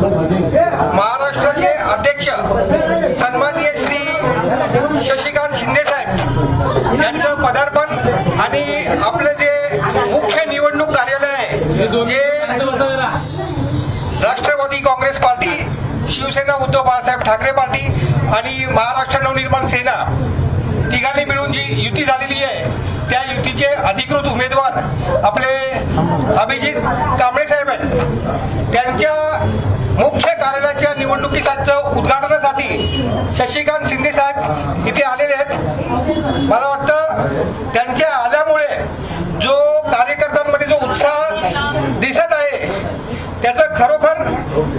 महाराष्ट्राचे अध्यक्ष सन्माननीय श्री शशिकांत शिंदे साहेब यांचं पदार्पण आणि आपलं जे मुख्य निवडणूक कार्यालय आहे जे Rashtrawadi Congress party Shivsena Uddhav Balasaheb Thackeray party आणि महाराष्ट्र नवनिर्माण सेना तिघांनी मिळून जी युती झालेली आहे त्या युतीचे अधिकृत उमेदवार आपले अभिजित कांबळे साहेब आहेत. त्यांच्या मुख्य कार्यालयाच्या निवडणुकीसाठी उद्घाटनासाठी शशिकांत शिंदे साहेब इथे आलेले आहेत. मला वाटतं त्यांच्या आल्यामुळे जो कार्यकर्त्यांमध्ये जो उत्साह दिसत आहे त्याचा खरोखर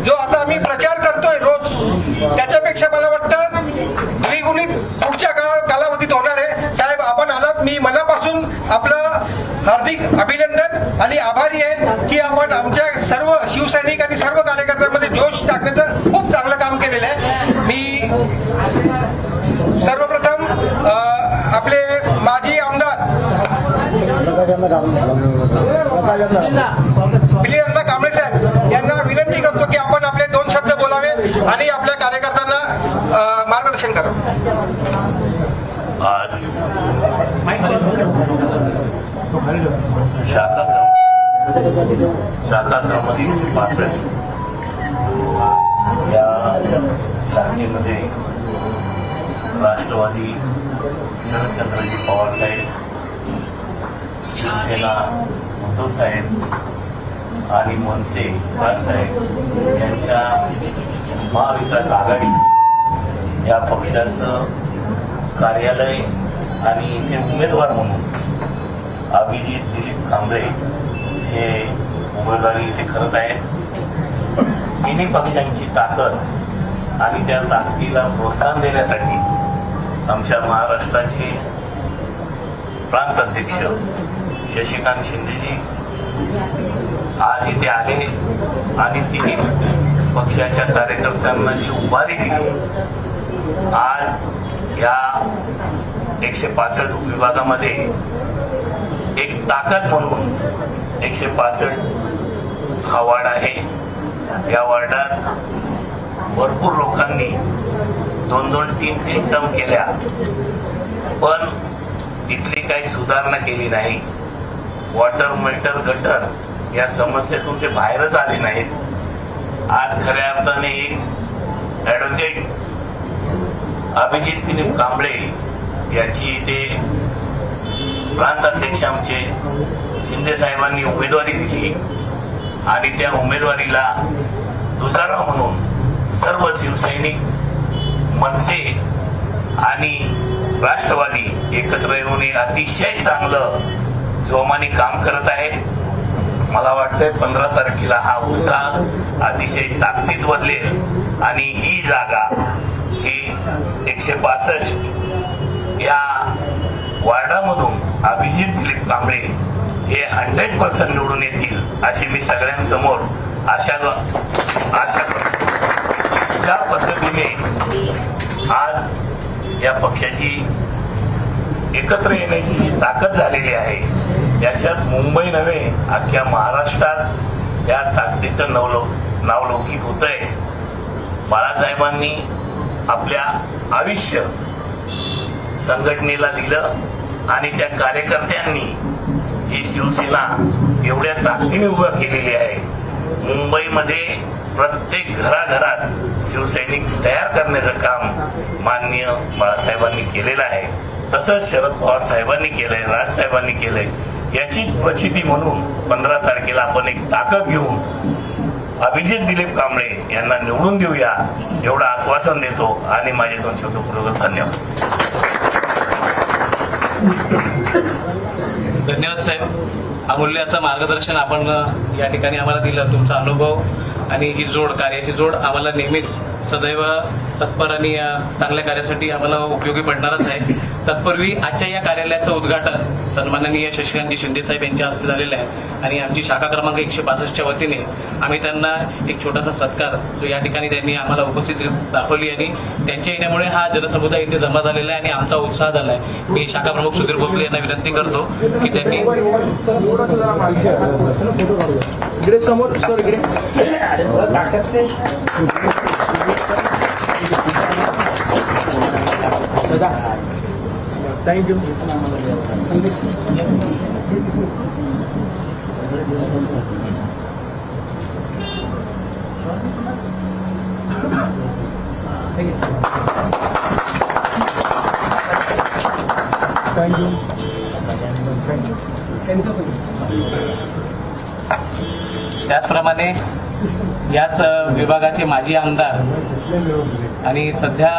जो आता आम्ही प्रचार करतोय रोज त्याच्यापेक्षा मला वाटतं द्विगुणित पुढच्या काळा कालावधीत होणार आहे. साहेब आपण आलात. मी मनापासून आपलं हार्दिक अभिनंदन आणि आभारी आहे की आपण आमच्या सर्व शिवसैनिक आणि सर्व कार्यकर्त्यांमध्ये जोश टाकण्याचं खूप चांगलं काम केलेलं आहे. मी सर्वप्रथम आपले माजी आमदार दिलीप कांबळे साहेब यांना विनंती करतो की आपण आपले दोन शब्द बोलावे आणि आपल्या कार्यकर्त्यांना मार्गदर्शन करावं आज शाखा शाखा क्रमांक एकशे पासष्ट या शाखेमध्ये राष्ट्रवादी शरदचंद्रजी पवार साहेब शिवसेना उद्धव साहेब आणि मनसे राजसाहेब यांच्या महाविकास आघाडी या पक्षाचं कार्यालय आणि इथे उमेदवार म्हणून अभिजित दिलीप कांबळे हे उमेदवारी इथे करत आहेत तिन्ही पक्षांची ताकद आणि त्या ताकदीला प्रोत्साहन देण्यासाठी आमच्या महाराष्ट्राचे प्रांत अध्यक्ष शशिकांत शिंदेजी आज इथे आले आणि तिन्ही पक्षाच्या कार्यकर्त्यांना जी उभारी दिली आज या एकशे पासष्ट विभागामध्ये एक ताकद म्हणून एकशे पासष्ट हा वार्ड आहे. या वार्डात भरपूर लोकांनी दोन दोन तीन एकदम केल्या. पण इथली काही सुधारणा केली नाही. वॉटर मिल्टर गटर या समस्येतून ते बाहेरच आले नाहीत. आज खऱ्या अर्थाने एक ऍडव्होकेट अभिजित दिलीप कांबळे याची ते प्रांत अध्यक्ष आमचे शिंदे साहेबांनी उमेदवारी दिली. आणि त्या उमेदवारीला दुजारा म्हणून सर्व शिवसैनिक मनसे आणि राष्ट्रवादी एकत्र येऊन अतिशय चांगलं जोमाने काम करत आहेत. मला वाटतंय पंधरा तारखेला हा उत्साह अतिशय ताकदीत बदलेल आणि ही जागा ही एकशे बासष्ट या वार्डामधून अभिजित दिलीप कांबळे हे हंड्रेड पर्सेंट निवडून येतील अशी मी सगळ्यांसमोर आशा आशा करतो. ज्या पद्धतीने आज या पक्षाची एकत्र येण्याची जी ताकद झालेली आहे याच्यात मुंबई नव्हे अख्ख्या महाराष्ट्रात या ताकदीचं नवलो नावलौकिक होत आहे बाळासाहेबांनी आपल्या आयुष्य संघटनेला दिलं. आणि त्या कार्यकर्त्यांनी ही शिवसेना एवढ्या ताकदीने उभ्या केलेली आहे. मुंबईमध्ये प्रत्येक घराघरात शिवसैनिक तयार करण्याचं काम माननीय बाळासाहेबांनी केलेलं आहे. तसंच शरद पवार साहेबांनी केलंय राजसाहेबांनी केलंय. याची प्रचिती म्हणून पंधरा तारखेला आपण एक ताकद घेऊन अभिजित दिलीप कांबळे यांना निवडून देऊया एवढं आश्वासन देतो आणि माझे दोन शब्द पूर्वक धन्यवाद. धन्यवाद साहेब. अमूल्य असं मार्गदर्शन आपण या ठिकाणी आम्हाला दिलं तुमचा अनुभव आणि ही जोड कार्याची जोड आम्हाला नेहमीच सदैव तत्पर आणि चांगल्या कार्यासाठी आम्हाला उपयोगी पडणारच आहे. तत्पूर्वी आजच्या या कार्यालयाचं उद्घाटन सन्माननीय शशिकांतजी शिंदे साहेब यांच्या हस्ते झालेलं आहे आणि आमची शाखा क्रमांक एकशे पासष्टच्या वतीने आम्ही त्यांना एक छोटासा सत्कार जो या ठिकाणी त्यांनी आम्हाला उपस्थिती दाखवली आणि त्यांच्या येण्यामुळे हा जनसमुदाय इथे जमा झालेला आहे आणि आमचा उत्साह झाला आहे. मी शाखा प्रमुख सुधीर भोसले यांना विनंती करतो की त्यांनी समोर सर इकडे थँक्यू थँक्यू त्याचप्रमाणे याच अ, विभागाचे माजी आमदार आणि सध्या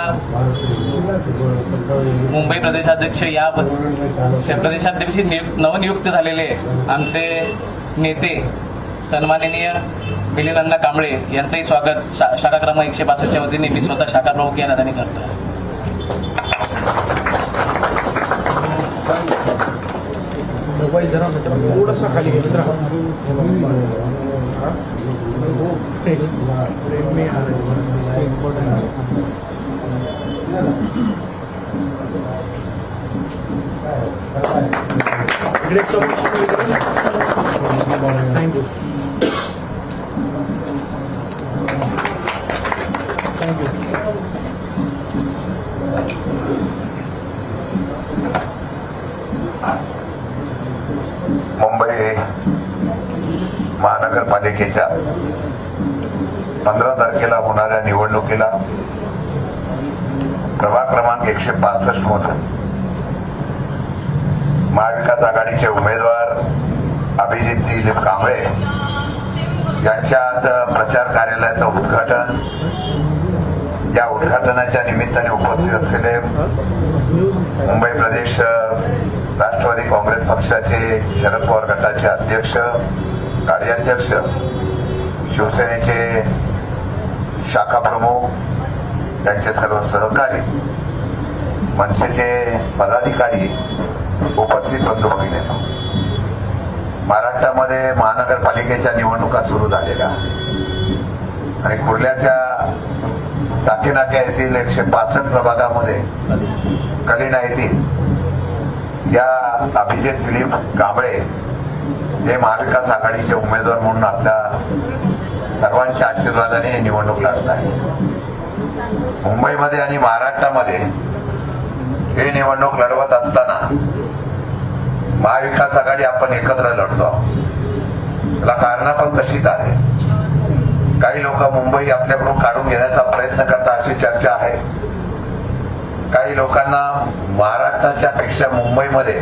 मुंबई प्रदेशाध्यक्ष या त्या प्रदेशाध्यक्षी नियुक्त नवनियुक्त झालेले आमचे नेते सन्माननीय मिलिनंदा कांबळे यांचंही स्वागत शा- शाखा क्रमांक एकशे पासष्टच्या वतीने मी स्वतः शाखा प्रमुख या नात्याने करतो मोबाईल जरा Great so much. Thank you. Thank you. Mumbai महानगरपालिकेच्या पंधरा तारखेला होणाऱ्या निवडणुकीला प्रभाग क्रमांक एकशे पासष्ट मधून महाविकास आघाडीचे उमेदवार अभिजित दिलीप कांबळे यांच्या आज प्रचार कार्यालयाचं उद्घाटन. या उद्घाटनाच्या निमित्ताने उपस्थित असलेले मुंबई प्रदेश राष्ट्रवादी काँग्रेस पक्षाचे शरद पवार गटाचे अध्यक्ष कार्याध्यक्ष शिवसेनेचे शाखा प्रमुख त्यांचे सर्व सहकारी मनसेचे पदाधिकारी उपस्थित बंधू भगिनी महाराष्ट्रामध्ये महानगरपालिकेच्या निवडणुका सुरू झालेल्या. आणि कुर्ल्याच्या साकीनाक्या येथील एकशे पासष्ट प्रभागामध्ये कलिना येथील या अभिजित दिलीप कांबळे हे महाविकास आघाडीचे उमेदवार म्हणून आपल्या सर्वांच्या आशीर्वादाने ही निवडणूक लढत आहे. मुंबईमध्ये आणि महाराष्ट्रामध्ये ही निवडणूक लढवत असताना महाविकास आघाडी आपण एकत्र लढतो त्याला कारण पण तशीच आहे. काही लोक मुंबई आपल्याकडून काढून घेण्याचा प्रयत्न करतात अशी चर्चा आहे. काही लोकांना महाराष्ट्राच्या पेक्षा मुंबईमध्ये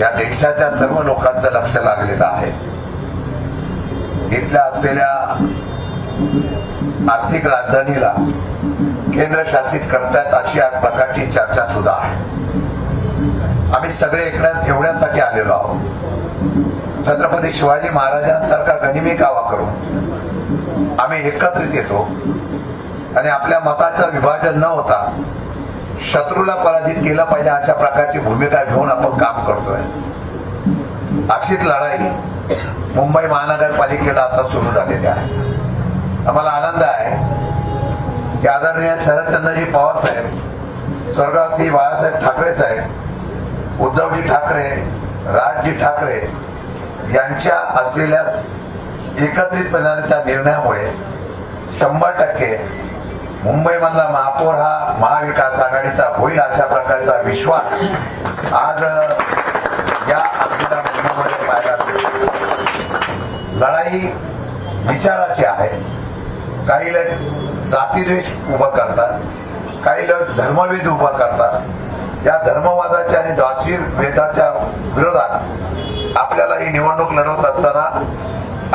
या देशाच्या सर्व लोकांचं लक्ष लागलेलं आहे. इथल्या असलेल्या आर्थिक राजधानीला केंद्र शासित करतायत अशी या प्रकारची चर्चा सुद्धा आहे. आम्ही सगळे इकडे एवढ्यासाठी आलेलो आहोत. छत्रपती शिवाजी महाराजांसारखा गनिमी कावा करून आम्ही एकत्रित येतो आणि आपल्या मताचं विभाजन न होता शत्रूला पराजित केलं पाहिजे अशा प्रकारची भूमिका घेऊन आपण काम करतोय. अशीच लढाई मुंबई महानगरपालिकेला आता सुरू झालेली आहे. आम्हाला आनंद आहे की आदरणीय शरदचंद्रजी पवार साहेब स्वर्गवासी बाळासाहेब ठाकरे साहेब उद्धवजी ठाकरे राजजी ठाकरे यांच्या असलेल्या एकत्रितपणाच्या निर्णयामुळे शंभर टक्के मुंबईमधला महापौर हा महाविकास आघाडीचा होईल अशा प्रकारचा विश्वास आज या पाहायला लढाई विचाराची आहे. काही लोक जातीद्वेष उभं करतात काही लोक धर्मवेद उभा करतात. या धर्मवादाच्या आणि जाती वेदाच्या विरोधात आपल्याला ही निवडणूक लढवत असताना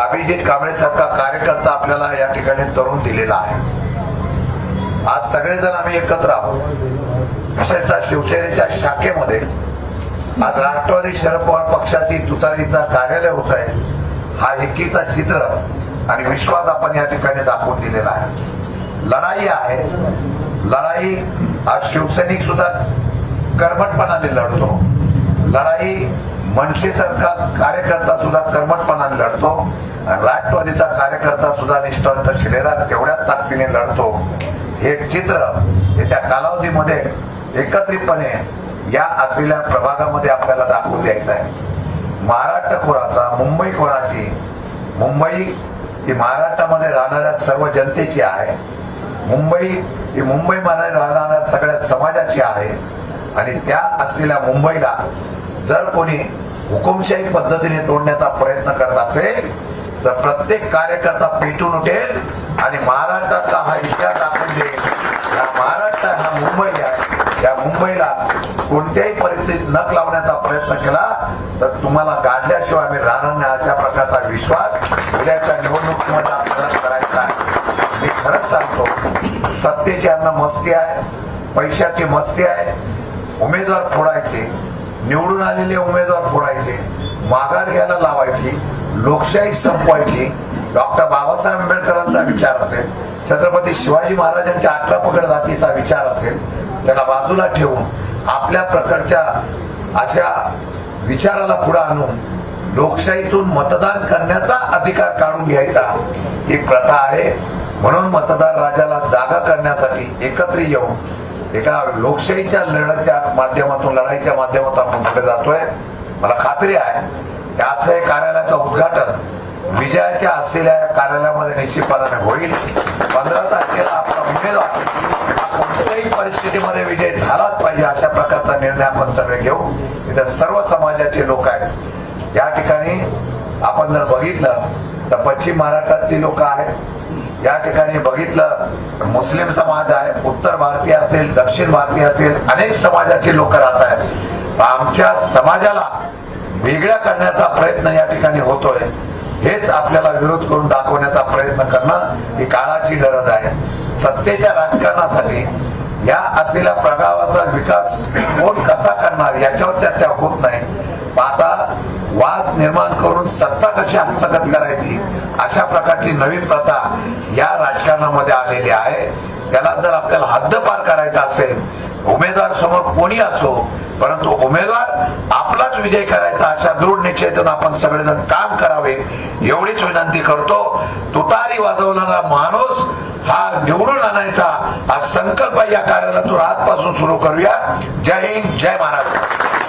अभिजित कांबळे सारखा कार्यकर्ता आपल्याला या ठिकाणी तरुण दिलेला आहे. आज सगळेजण आम्ही एकत्र आहोत. विशेषतः शिवसेनेच्या शाखेमध्ये. आज राष्ट्रवादी शरद पवार पक्षाची तुतारीचा कार्यालय होत आहे हा एकीचा चित्र आणि विश्वास आपण या ठिकाणी दाखवून दिलेला आहे. लढाई आहे. लढाई आज शिवसैनिक सुद्धा कर्मटपणाने लढतो. लढाई मनसेसारखा कार्यकर्ता सुद्धा कर्मटपणाने लढतो. राष्ट्रवादीचा कार्यकर्ता सुद्धा निष्ठावंत शिलेला तेवढ्याच ताकदीने लढतो. हे चित्र येत्या कालावधीमध्ये एकत्रितपणे या असलेल्या प्रभागामध्ये आपल्याला दाखवून द्यायचं आहे. महाराष्ट्र खोराचा मुंबई कोणाची मुंबई ही महाराष्ट्रामध्ये राहणाऱ्या सर्व जनतेची आहे. मुंबई ही मुंबईमध्ये राहणाऱ्या सगळ्या समाजाची आहे. आणि त्या असलेल्या मुंबईला जर कोणी हुकुमशाही पद्धतीने तोडण्याचा प्रयत्न करत असेल तर प्रत्येक कार्यकर्ता पेटून उठेल आणि महाराष्ट्राचा हा इतिहास आपण देईल? या महाराष्ट्र हा मुंबई आहे. या मुंबईला कोणत्याही परिस्थितीत नक लावण्याचा प्रयत्न केला तर तुम्हाला गाडल्याशिवाय आम्ही राहणार नाही अशा प्रकारचा विश्वास उद्याच्या निवडणुकीमध्ये आपल्याला करायचा आहे. मी खरंच सांगतो सत्तेची यांना मस्ती आहे पैशाची मस्ती आहे. उमेदवार फोडायचे निवडून आलेले उमेदवार फोडायचे माघार घ्यायला लावायची लोकशाही संपवायची. डॉक्टर बाबासाहेब आंबेडकरांचा विचार असेल छत्रपती शिवाजी महाराजांच्या अठरा पकड जातीचा विचार असेल त्याला बाजूला ठेवून आपल्या प्रकारच्या अशा विचाराला पुढे आणून लोकशाहीतून मतदान करण्याचा अधिकार काढून घ्यायचा ही प्रथा आहे. म्हणून मतदार राजाला जागा करण्यासाठी एकत्र येऊन एका लोकशाहीच्या लढ्याच्या माध्यमातून लढाईच्या माध्यमातून आपण पुढे जातोय. मला खात्री आहे आजचं हे कार्यालयाचं उद्घाटन विजयाच्या असलेल्या या कार्यालयामध्ये निश्चितपणाने होईल. पंधरा तारखेला आपला उमेदवार कोणत्याही परिस्थितीमध्ये विजय झालाच पाहिजे अशा प्रकारचा निर्णय आपण सगळे घेऊ. इथं सर्व समाजाचे लोक आहेत. या ठिकाणी आपण जर बघितलं तर पश्चिम महाराष्ट्रातली लोक आहेत. या ठिकाणी बघितलं तर मुस्लिम समाज आहे उत्तर भारतीय असेल दक्षिण भारतीय असेल अनेक समाजाचे लोक राहत आहेत. आमच्या समाजाला वेगळ्या करण्याचा प्रयत्न या ठिकाणी होतोय. हेच आपल्याला विरोध करून दाखवण्याचा प्रयत्न करणं ही काळाची गरज आहे. सत्तेच्या राजकारणासाठी या असलेल्या प्रभावाचा विकास कोण कसा करणार याच्यावर चर्चा होत नाही. आता वाद निर्माण करून सत्ता कशी हस्तगत करायची अशा प्रकारची नवीन प्रथा या राजकारणामध्ये आलेली आहे. त्याला जर आपल्याला हद्दपार करायचा असेल उमेदवार समोर कोणी असो परंतु उमेदवार आपलाच विजय करायचा अशा दृढ निश्चयतून आपण सगळेजण काम करावे एवढीच विनंती करतो. तुतारी वाजवणारा माणूस हा निवडून आणायचा हा संकल्प या कार्यालयातून आजपासून सुरू करूया. जय हिंद जय महाराष्ट्र.